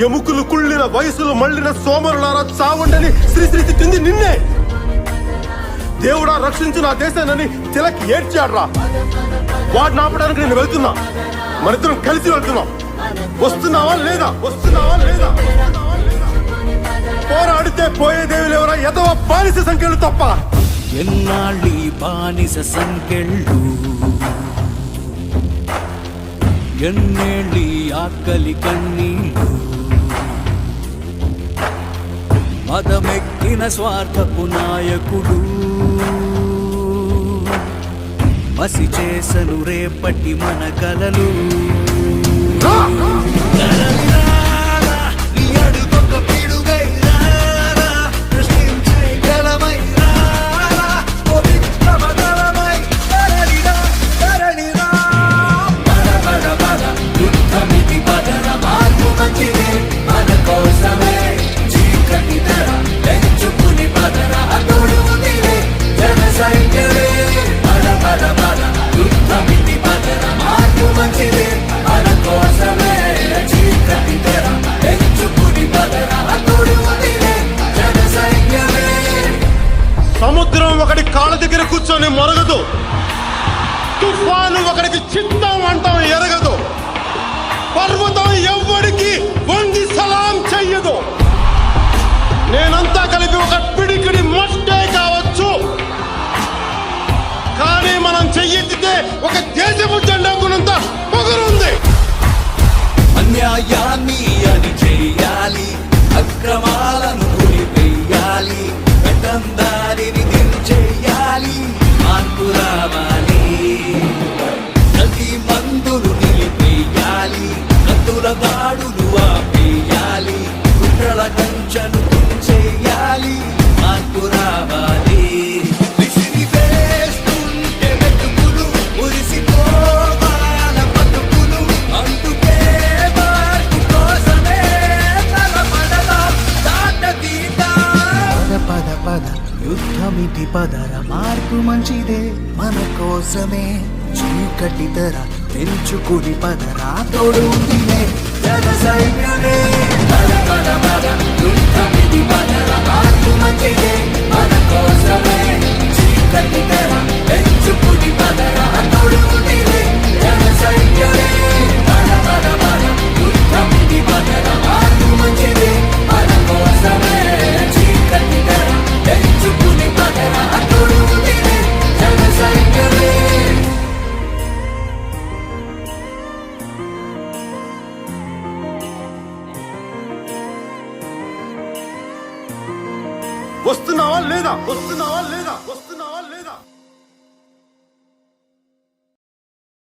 ఎముకలు కుళ్ళిన వయసులు మళ్ళిన సోమరులారా చావండని శ్రీశ్రీ తిట్టింది నిన్నే. దేవుడా రక్షించు నా దేశానని తిలక్ ఏడ్చాడ్రా. వాడిని ఆపడానికి నేను వెళ్తున్నా. మనిద్దరం కలిసి వెళ్తున్నాం. వస్తున్నావా లేదా? వస్తున్నావా లేదా? పోరాడితే పోయేదేవి లేవరా. ఎదవ బానిస సంఖ్యలు తప్ప. ఎన్నాళ్ళి బానిస సంకెళ్ళు ఎన్నేళ్ళి ఆకలి కన్నీళ్ళు? మదమెక్కిన స్వార్థపు నాయకుడు. మసి చేసను రేపటి మన కలలు. ఒకటి కాళ్ళ దగ్గర కూర్చొని మొరగదు. తుఫాను ఒకడికి చిత్తం అంటాం ఎరగదు. పర్వతం ఎవ్వడికి వంగి సలాం చెయ్యదు. నేనంతా కలిపి ఒక పిడికిడి మట్టే కావచ్చు. కానీ మనం చెయ్యెత్తితే ఒక కత్తుల దాడులు ఆపేయాలి. కుట్రల కంచెను చేయాలి మార్పు రావాలి. పద పదర. మార్పు మంచిదే మన కోసమే. చీకటి తెర. పెంచుకుని పదరా తోడు తినే వస్తున్నావా లేదా? వస్తున్నావా లేదా? వస్తున్నావా లేదా?